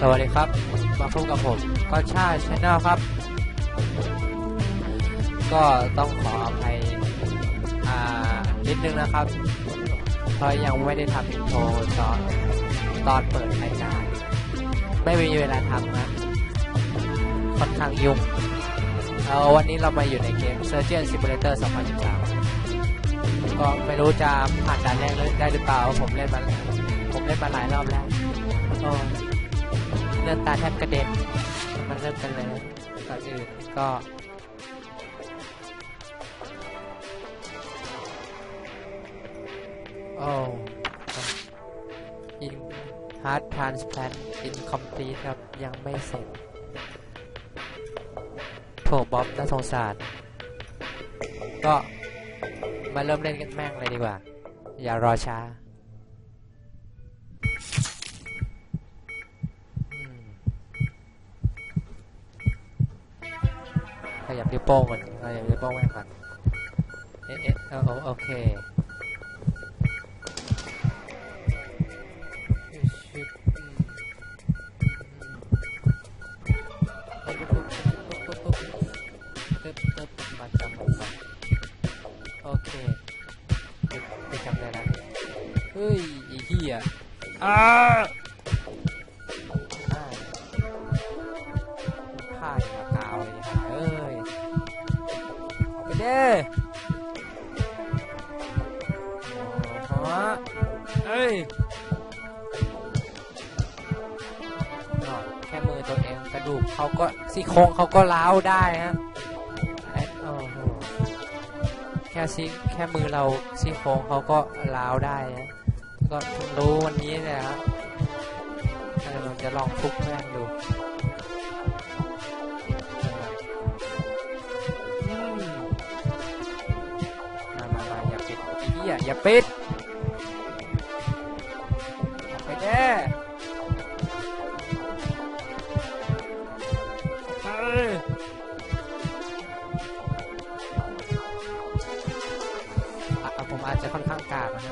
สวัสดีครับ มาพบกับผมก็ชาชแนลครับ ก็ต้องขออภัยอ่านิดนึงนะครับ เพราะยังไม่ได้ทำอินโทรตอนตอนเปิดรายการไม่มีเวลาทำนะค่อนข้างยุ่งเอาวันนี้เรามาอยู่ในเกม Surgeon Simulator 2013 ก็ไม่รู้จะผ่านด่านแรกได้หรือเปล่า ผมเล่นมาผมเล่นมาหลายรอบแล้ว เลือดตาแทบกระเด็นมันเริ่มกันเลยก่อนอื่นก็โอ้อินฮาร์ดทรานสแพลนอินคอมพลีทครับ ยังไม่เสร็จโถบ๊อบน่าสงสาร ก็มาเริ่มเล่นกันแม่งเลยดีกว่า อย่ารอช้า ขยับนิ้วโป้งก่อนขยับนิ้วโป้งแม่งก่อนเอ๊ะเอ๊ะเอาเอาโอเคอืมอืมปุ๊บปุ๊บปุ๊บปุ๊บปุ๊บปุ๊บปุ๊บมาจับมาจับโอเคไปจับได้แล้วเฮ้ยอีเหี้ยอ้าอ้าวผ้าอย่างกาวเลย ยไปเด้โอ้โหเอ้ยแค่มือตัวเองกระดูกเขาก็ซี่โครงเขาก็ล้าวได้ฮะแค่ซี่แค่มือเราซี่โครงเขาก็ล้าวได้ฮะก็เพิ่งรู้วันนี้แหละครับเออผมจะลองทุบแม่งดู อย่าปิดไปแน่เอ้ยอะผมอาจจะค่อนข้างกากนะ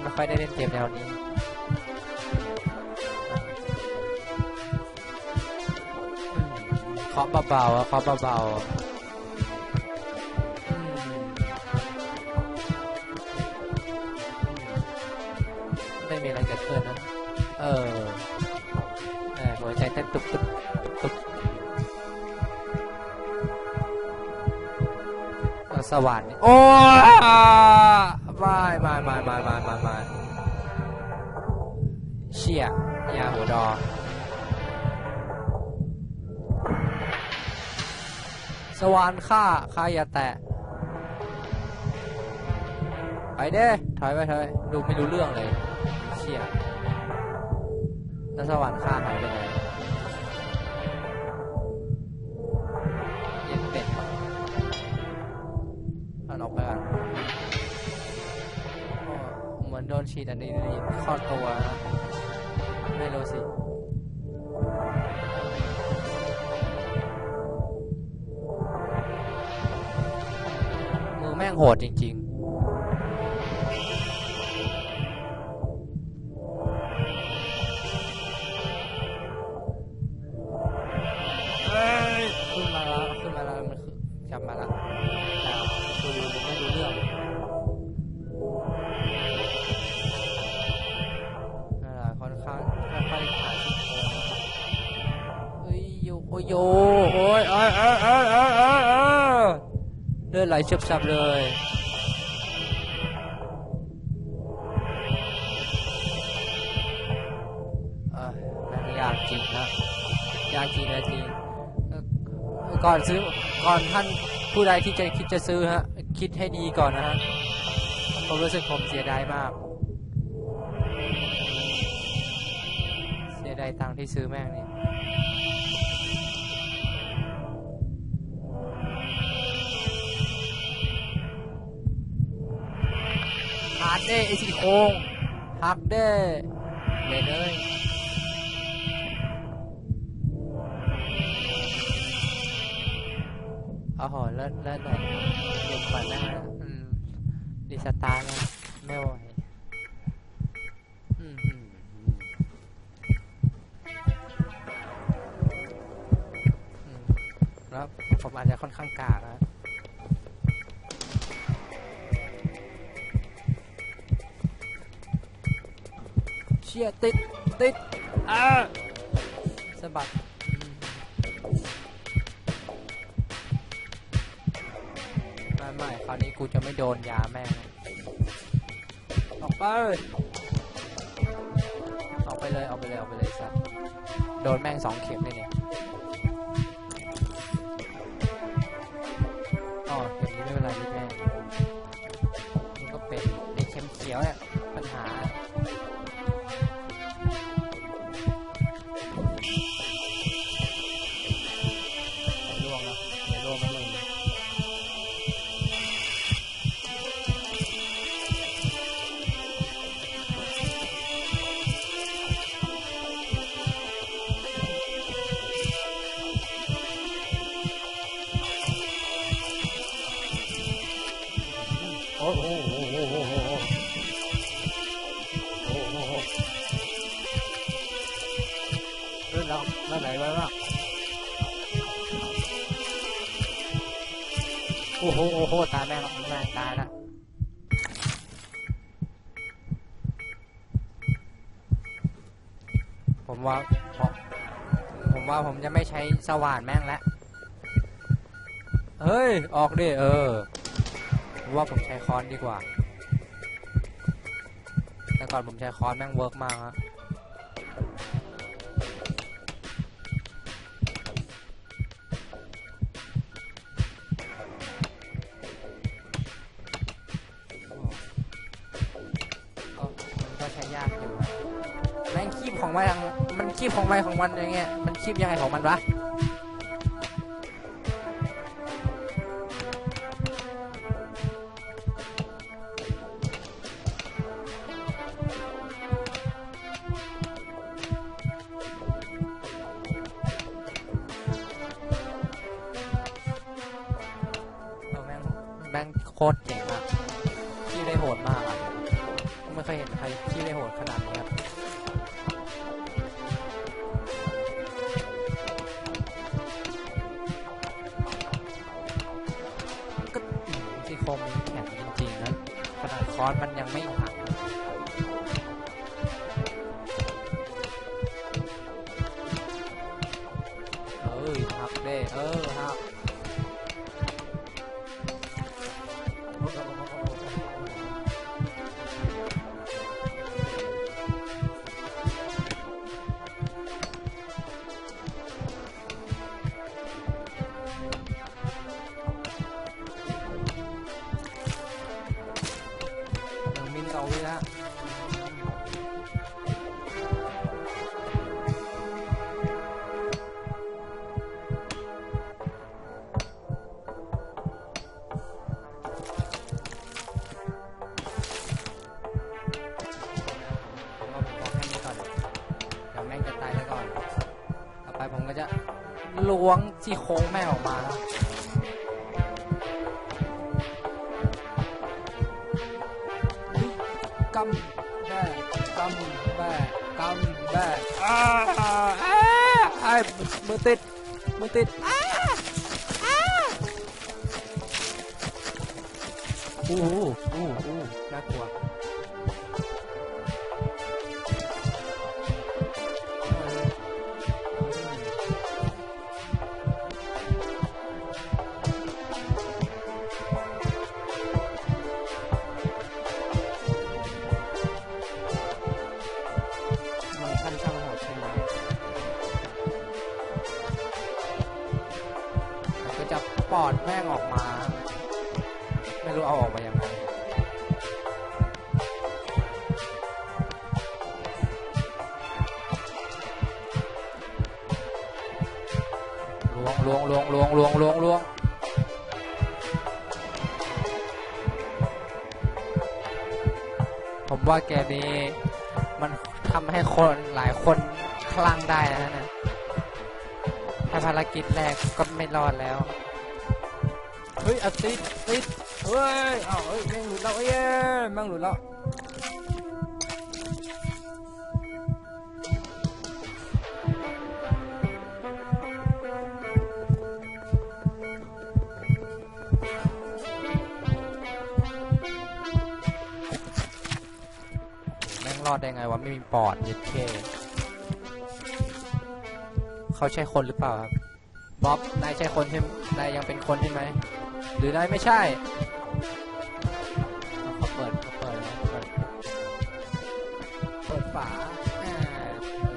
ไม่ค่อยได้เล่นเกมแนวนี้เคาะเบาๆอะเคาะเบาๆ เกิดขึ้นนะเออเออหัวใจเต้นตุบตุบตุบตุบเออสว่านนี่โอ้ยไม่ไม่ไม่ไม่ไม่ไม่ไม่เชี่ยยาหัวดอ สวรรค์ฆ่าฆ่าอย่าแตะไปเด้ถอยไปถอยดูไม่รู้เรื่องเลย เชี่ยแล้วสวรรค์ฆ่าหายไปไหนเย็นเป็ดเอาออกไปก่อนเหมือนโดนฉีดอะดรีนาลีนเข้อตัวนะไม่รู้สิมือแม่งโหดจริง ไหลชุบชับเลย เอ้ยแม่งยากจริงนะยากจริงนะจริง ก่อนซื้อ ก่อนท่านผู้ใดที่จะคิดจะซื้อฮะ คิดให้ดีก่อนนะฮะ ผมรู้สึกผมเสียดายมาก เสียดายตังที่ซื้อแม่งนี่ ดเด้ไอซี่โครงหักเด้เลยเลยเอ๋อเลิศเลิศเลยหยุดก่อนนะอืมดีสตาร์นะไม่ไหวครับผมอาจจะค่อนข้างกากนะ ชี่ยติดติดอ่าสะบัดไม่ไม่คราวนี้กูจะไม่โดนยาแม่งออกไปออกไปเลยออกไปเลยออกไปเลยสัตว์โดนแม่งสองเข็มเลยเนี่ย เรื่องเราไหนไว้บ้างโอ้โหโอ้โหตายแม่งแม่งตายแล้วผมว่าผมผมว่าผมจะไม่ใช้สว่านแม่งแล้วเฮ้ย ออกดิเออว่าผมใช้ค้อนดีกว่า แต่ก่อนผมใช้ค้อนแม่งเวิร์กมากฮะ คีบของมันของมันอย่างเงี้ย มันคีบยังไงของมันวะเออแม่งแม่งโคตรเจ๋งอะคีบได้โหดมากอะไม่เคยเห็นใครที่ได้โหดขนาดนี้ครับ อนมันยังไม่หัก ล้วงที่โค้งแม่งออกมาครับกำแบกำแบกำแบอ้าอ้าไอ้มือติดมือติดอ้าอ้าอู้หูอู้หูน่ากลัว ลวงลวงลวงลวงลวงลวงลวงผมว่าแกนี้มันทำให้คนหลายคนคลั่งได้นะนะถ้าภารกิจแรกก็ไม่รอดแล้ว เฮ้ยอติดติดเฮ้ยอ้าวเฮ้ยแม่งหลุดแล้วเอ้ยแม่งหลุดแล้ว ดได้ไงวะไม่มีปอดเย็ดเคเขาใช่คนหรือเปล่าครับบ๊อบนายใช่คนใช่นายยังเป็นคนใช่ไหมหรือนายไม่ใช่เขาเปิดเขาเปิดเขาเปิดเปิดฝาอ่า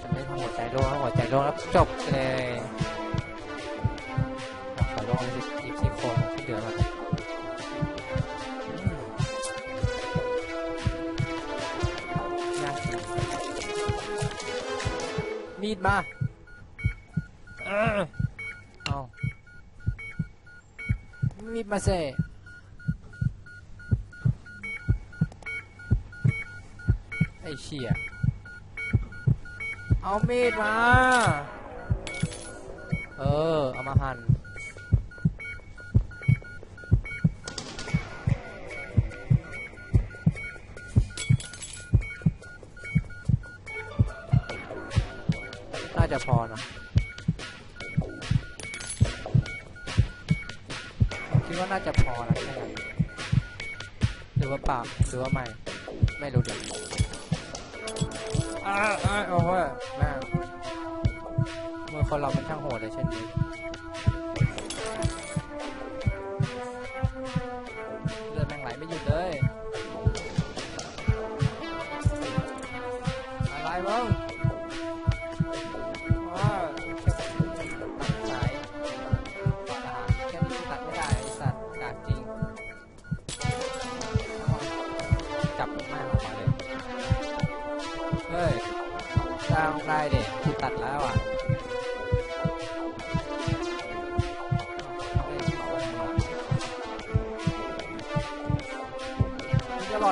จะไม่ทำหัวใจโล่งหัวใจโล่งแล้วจบเลยเอาขอโล่งเลยหยิบซี่โครง มีดมาเออเอามีดมาเซไอ้เชี่ยเอามีดมา เออ เอามาหั่น จะพอเนะคิดว่าน่าจะพอนะใช่ไหมหรือว่าเปล่าหรือว่าไม่ ไม่รู้เดี๋ยอ้าอ้าโอ้โหแม่มือคนเรามันช่างโหดเลยเช่นนี้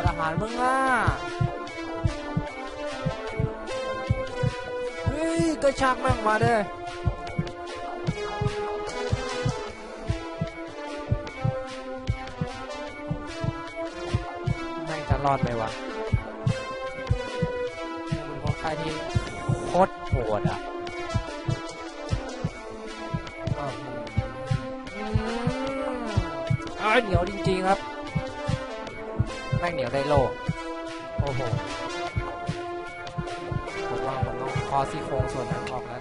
ดอาหารมึงอะเฮ้ยก็ชักแม่งมาเด้แม่งจะรอดไหมวะมันค่อนข้างที่โคตรโหดอะอืมอ้าเหนียวจริงๆครับ แม่งเหนียวได้โลก โอ้โหผมว่าผมต้องคอซี่โครงส่วนนั้นออกแล้ว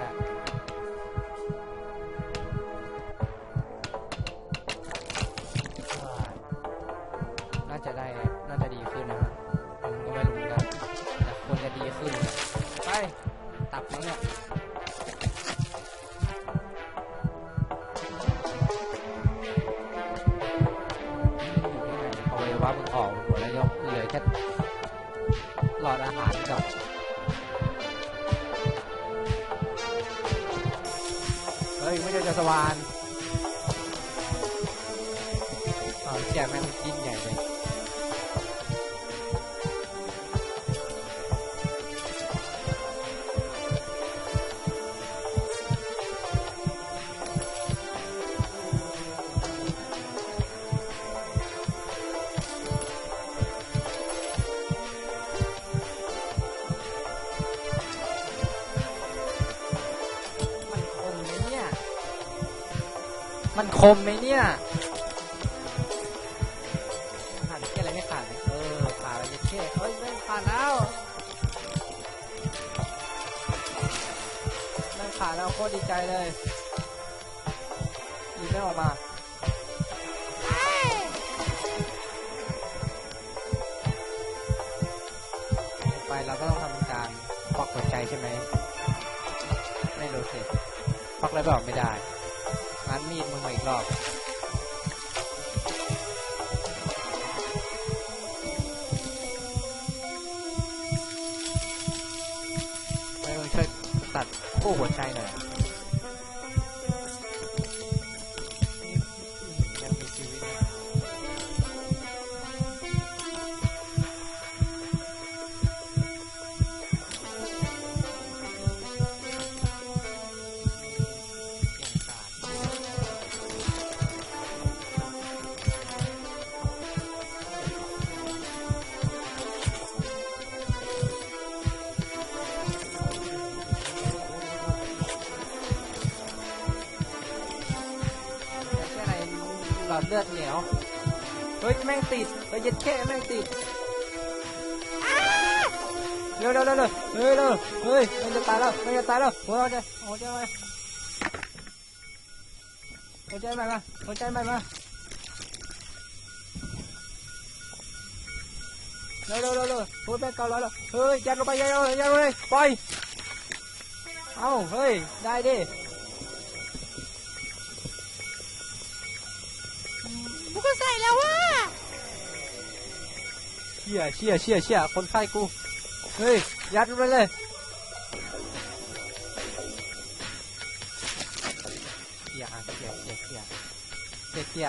วาน คมไหมเนี่ยขาดแค่อะไรไม่ขาดเลยเออขาดอะไรแค่เฮ้ยไม่ขาดแล้วไม่ขาดแล้วโคตรดีใจเลยยิบไม่ออกมาไปเราก็ต้องทำการควักหัวใจใช่ไหมไม่รู้สิควักแล้วบอกไม่ได้านมีดมึงมาอีกรอบไปมึงช่วยตัดคู่หัวใจหน่อย แม่งติดเฮ้ยยัดแค่แม่งติดอ้าเร็ร็วเร็วเร็วเร็วเฮ้ยเร็วเฮ้ยมันจะตายแล้วมันจะตายแล้วหัวใจหัวใจมาหัวใจใหม่มาหัวใจใหม่มาเร็วเร็วเร็วเร็วหัวใจเก่าแล้วเฮ้ยยัดลงไปยัดลงไปยัดลงไปปล่อยเอ้าเฮ้ยได้ดิ ชี่ยเชี่ยเชี่ยเชี่ยคนไข้กูเฮ้ยยัดมันไปเลยเชี่ยอะเชี่ยเชี่ยเชี่ยเชี่ยเชี่ย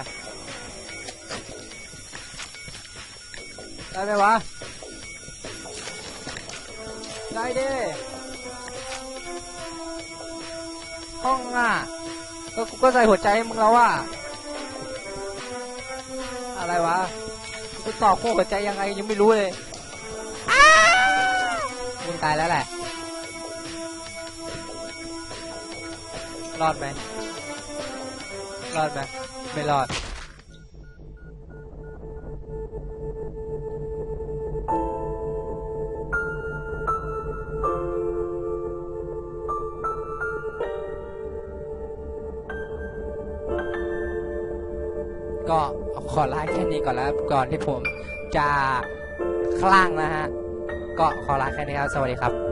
ได้ไหมวะได้ดิห้องอะก็กูก็ใส่หัวใจให้มึงแล้วว่ะอะไรวะ กูต่อโค้งหัวใจยังไงยังไม่รู้เลยมึงตายแล้วแหละ รอดไหมรอดไหมไม่รอด ก่อนแล้วก่อนที่ผมจะคลั่งนะฮะ ก็ขอลาแค่นี้ครับ สวัสดีครับ